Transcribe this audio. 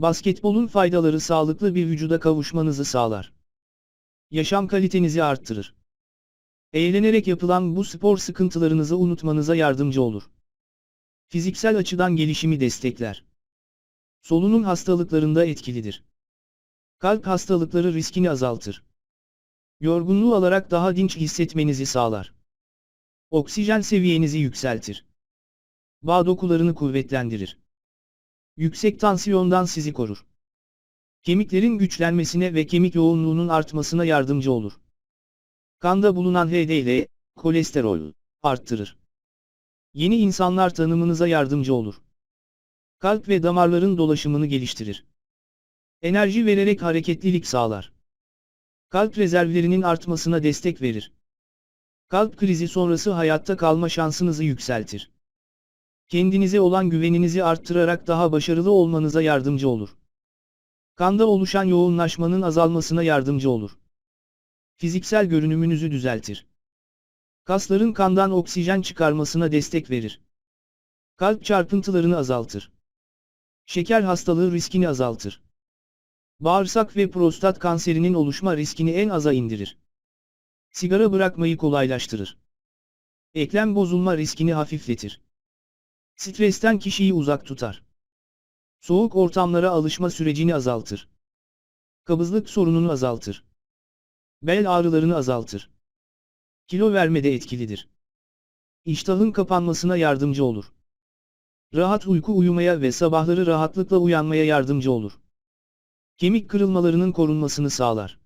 Basketbolun faydaları sağlıklı bir vücuda kavuşmanızı sağlar. Yaşam kalitenizi arttırır. Eğlenerek yapılan bu spor sıkıntılarınızı unutmanıza yardımcı olur. Fiziksel açıdan gelişimi destekler. Solunum hastalıklarında etkilidir. Kalp hastalıkları riskini azaltır. Yorgunluğu alarak daha dinç hissetmenizi sağlar. Oksijen seviyenizi yükseltir. Bağ dokularını kuvvetlendirir. Yüksek tansiyondan sizi korur. Kemiklerin güçlenmesine ve kemik yoğunluğunun artmasına yardımcı olur. Kanda bulunan HDL, kolesterol, arttırır. Yeni insanlar tanımınıza yardımcı olur. Kalp ve damarların dolaşımını geliştirir. Enerji vererek hareketlilik sağlar. Kalp rezervlerinin artmasına destek verir. Kalp krizi sonrası hayatta kalma şansınızı yükseltir. Kendinize olan güveninizi arttırarak daha başarılı olmanıza yardımcı olur. Kanda oluşan yoğunlaşmanın azalmasına yardımcı olur. Fiziksel görünümünüzü düzeltir. Kasların kandan oksijen çıkarmasına destek verir. Kalp çarpıntılarını azaltır. Şeker hastalığı riskini azaltır. Bağırsak ve prostat kanserinin oluşma riskini en aza indirir. Sigara bırakmayı kolaylaştırır. Eklem bozulma riskini hafifletir. Stresten kişiyi uzak tutar. Soğuk ortamlara alışma sürecini azaltır. Kabızlık sorununu azaltır. Bel ağrılarını azaltır. Kilo vermede etkilidir. İştahın kapanmasına yardımcı olur. Rahat uyku uyumaya ve sabahları rahatlıkla uyanmaya yardımcı olur. Kemik kırılmalarının korunmasını sağlar.